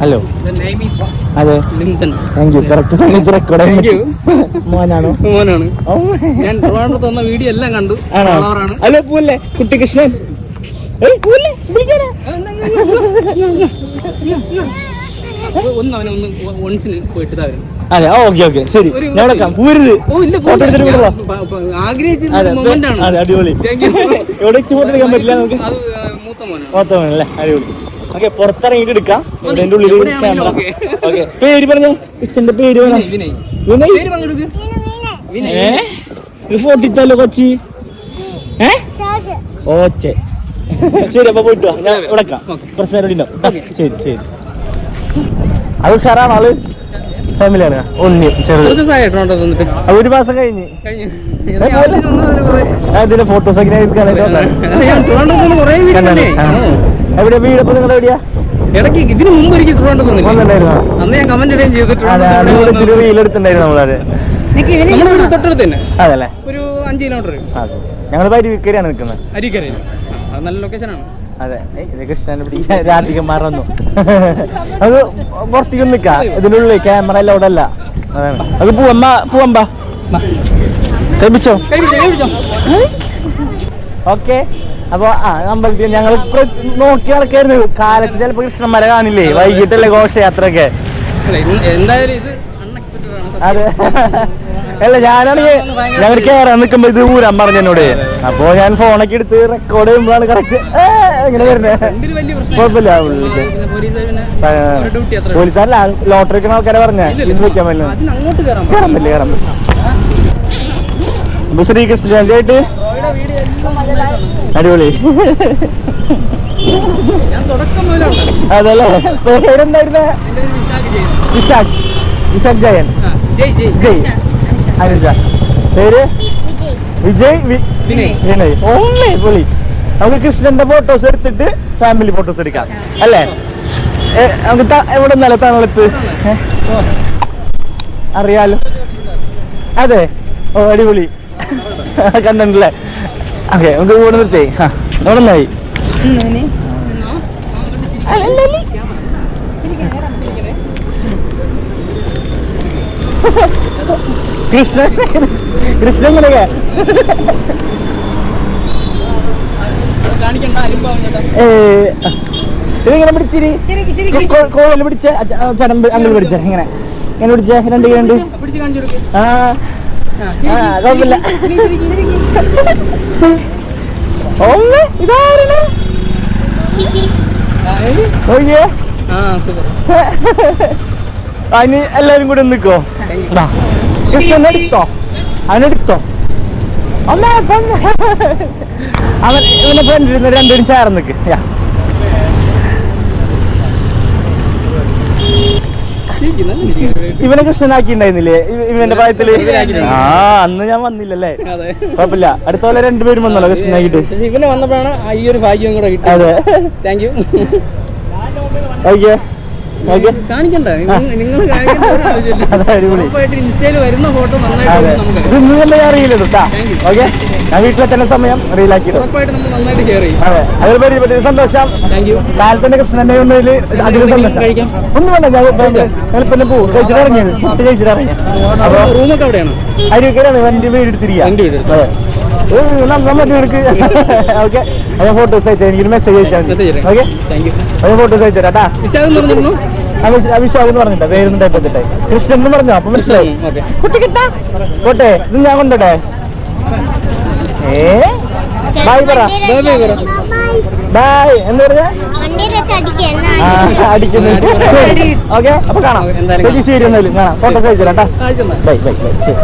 Hello അതെ. Thank you correct സമയത്ത് record. മോനാണോ? മോനാണ്. ഞാൻ ട്രിവാൻഡ്രത്ത് വന്ന വീഡിയോ എല്ലാം കണ്ടു. ആണോ. ഹലോ പൂല്ലേ കുട്ടികൃഷ്ണൻ. ഒന്ന് അവനെ ഒന്ന് ഒൺസിന് അതെ. ഓക്കെ ഓക്കെ ശരി. ഞാൻ പൂരുത് ആഗ്രഹിച്ച അടിപൊളി. എവിടെ വെച്ച് ഫോട്ടോ എടുക്കാൻ പറ്റില്ല നമുക്ക്? മൂത്ത മോനല്ലേ? അടിപൊളി. ഓക്കെ പുറത്തിറങ്ങിട്ട് എടുക്കാം. എന്റെ ഉള്ളിൽ ക്യാമറ okay. ഓക്കെ. പേര് പറഞ്ഞേ? ഇച്ചന്റെ പേര് ഇത് ഫോട്ടിത്തല്ലോ കൊച്ചി. ഏ? ഓച്ചെ. ശരി അപ്പൊ പോയിട്ട് ഞാൻ ഇവിടെ. കുറച്ച് നേരം ഉണ്ടാവും. ശരി ശരി. അത് ഉഷാറാണ്? ആൾ ഫാമിലിയാണ്. ഉണ്ണി ചെറുത്. ഒരു മാസം കഴിഞ്ഞ്. ഇതിന്റെ ഫോട്ടോസ് ഒക്കെ എവിടെ വീട്? എവിടെയാ. ഇടയ്ക്ക് ഇതിന് മുമ്പ്? അന്ന് ഞാൻ കമന്റ് ഇടുകയും നമ്മളത്. തൊട്ടടുത്ത് തന്നെ. അതല്ലേ? ഒരു അഞ്ച് കിലോമീറ്റർ നിൽക്കുന്നത്. അത് നല്ല ലൊക്കേഷനാണ് അതെ. ഇത് കൃഷ്ണനെ പിടിക്കാൻ രാധികന്മാർ വന്നു അത് പുറത്തേക്ക് നിൽക്കാം. ഇതിനുള്ളിൽ ക്യാമറ എല്ലാം അവിടെ അല്ല. അതാണ്. അത് പൂവമ്മ പൂവമ്പ കഴിപ്പിച്ചോ ഓക്കെ. അപ്പൊ ആ അമ്പലത്തിൽ ഞങ്ങൾ നോക്കി നടക്കായിരുന്നു കാലത്ത് ചിലപ്പോ കൃഷ്ണന്മാരെ കാണില്ലേ? വൈകിട്ടല്ലേ ഘോഷയാത്രയൊക്കെ. എന്തായാലും ഇത് അതെ. അല്ല ഞാനാണെങ്കിൽ ഞങ്ങൾ കേറാൻ നിൽക്കുമ്പോ ഇത് ഊരാൻ പറഞ്ഞു എന്നോട് അപ്പൊ ഞാൻ ഫോണൊക്കെ എടുത്ത് റെക്കോർഡ് ചെയ്യുമ്പോഴാണ് കറക്റ്റ് എങ്ങനെ വരുന്നത് കുഴപ്പമില്ല. പോലീസാരല്ല ലോട്ടറി വെക്കുന്ന ആൾക്കാരെ പറഞ്ഞേ. വെക്കാൻ പറ്റില്ല കയറാൻ പറ്റില്ല. കയറാൻ പറ്റില്ല. അപ്പൊ ശ്രീകൃഷ്ണ എന്തായിട്ട് അടിപൊളി. അതല്ലേ? പേരെന്തായിരുന്നേ വിശാഖ്. വിശാഖ് ജയൻ. ജയ് അനുജ പേര്? വിജയ്. വിനയ്. വിനയ്. പൊളി നമുക്ക് കൃഷ്ണന്റെ ഫോട്ടോസ് എടുത്തിട്ട് ഫാമിലി ഫോട്ടോസ് എടുക്കാം. അല്ലേ? നമുക്ക് എവിടെ നല്ല തണലത്ത് അറിയാലോ. അതെ. ഓ അടിപൊളി. കണ്ടല്ലേ ഓക്കെ നമുക്ക് കൂടെ നിർത്തേ. ആ നിന്നായി? കൃഷ്ണൻ കൃഷ്ണൻ ഏ, ഇതിങ്ങനെ പിടിച്ചിരി. കോഴൽ പിടിച്ച ചടമ്പ് അങ്ങനെ പിടിച്ച ഇങ്ങനെ. ഇങ്ങനെ പിടിച്ച രണ്ട് കണ്ട് ആ കുഴപ്പമില്ല നോക്കിയേ. ആ സൂപ്പർ അതിന് എല്ലാരും കൂടെ ഒന്ന് നിൽക്കോ. കൃഷ്ണൻ എടുത്തോ. അവനെടുത്തോ അമ്മ. അവൻ ഇവനെ ഫ്രണ്ടിരുന്ന് രണ്ടുപേരും ചേർന്ന് നിൽക്ക് യാ ശരിക്കും നല്ല ശരിക്കും. ഇവനെ കൃഷ്ണനാക്കിണ്ടായിരുന്നില്ലേ ഇവ- ഇവന്റെ പ്രായത്തിൽ. ആ അന്ന് ഞാൻ വന്നില്ലല്ലേ? കുഴപ്പമില്ല. അടുത്ത പോലെ രണ്ടുപേരും വന്നല്ലോ കൃഷ്ണനാക്കിട്ട് ഇവനെ വന്നപ്പോഴാണ് ഈ ഒരു ഭാഗ്യം കൂടെ കിട്ടിയത്. അതെ. Thank you okay. കാണിക്കണ്ട? നിങ്ങൾ തന്നെ ഞാൻ അറിയില്ലല്ലോ. ഓക്കെ ഞാൻ വീട്ടിലെത്തുന്ന സമയം റീലാക്കി ഉറപ്പായിട്ടും നമ്മൾ നന്നായിട്ട് ഷെയർ ചെയ്യും. അതെ. അതിൽ സന്തോഷം. കാലത്തിന്റെ കൃഷ്ണന്റെ ഒന്നതിൽ അതിൽ സന്തോഷം. ഒന്നും വേണ്ട പോകും കഴിച്ചിട്ട് ഇറങ്ങിയത്. കഴിച്ചിട്ട് ഇറങ്ങി. അപ്പൊ റൂമൊക്കെ വീട് എടുത്തിരിക്കുക അതെ നമ്മുടെ ഓക്കെ ഞാൻ ഫോട്ടോസ് അയച്ചാൽ എനിക്ക് മെസ്സേജ് അയച്ചാൽ മതി. ഓക്കെ താങ്ക് ഫോട്ടോസ് വിശാഖ് എന്ന് പറഞ്ഞിരുന്നു? അഭിഷേക് എന്ന് പറഞ്ഞിട്ട്. പേരൊന്നും ടൈപ്പ് കൃഷ്ണൻ എന്ന് പറഞ്ഞു? അപ്പൊ മനസ്സിലായി. ഓക്കെ. കുട്ടി കിട്ടാ? പോട്ടെ ഇത് ഞാൻ കൊണ്ടോട്ടെ ഏ? ബൈ പറ. ബൈ ബൈ പറ. ബൈ എന്താ പറഞ്ഞ? അടിക്കുന്നു. ഓക്കെ അപ്പൊ കാണാം. ശരി എന്നാലും കാണാം. ഫോട്ടോസ് അയച്ചു തരാം കേട്ടോ ബൈ ബൈ ബൈ ശരി.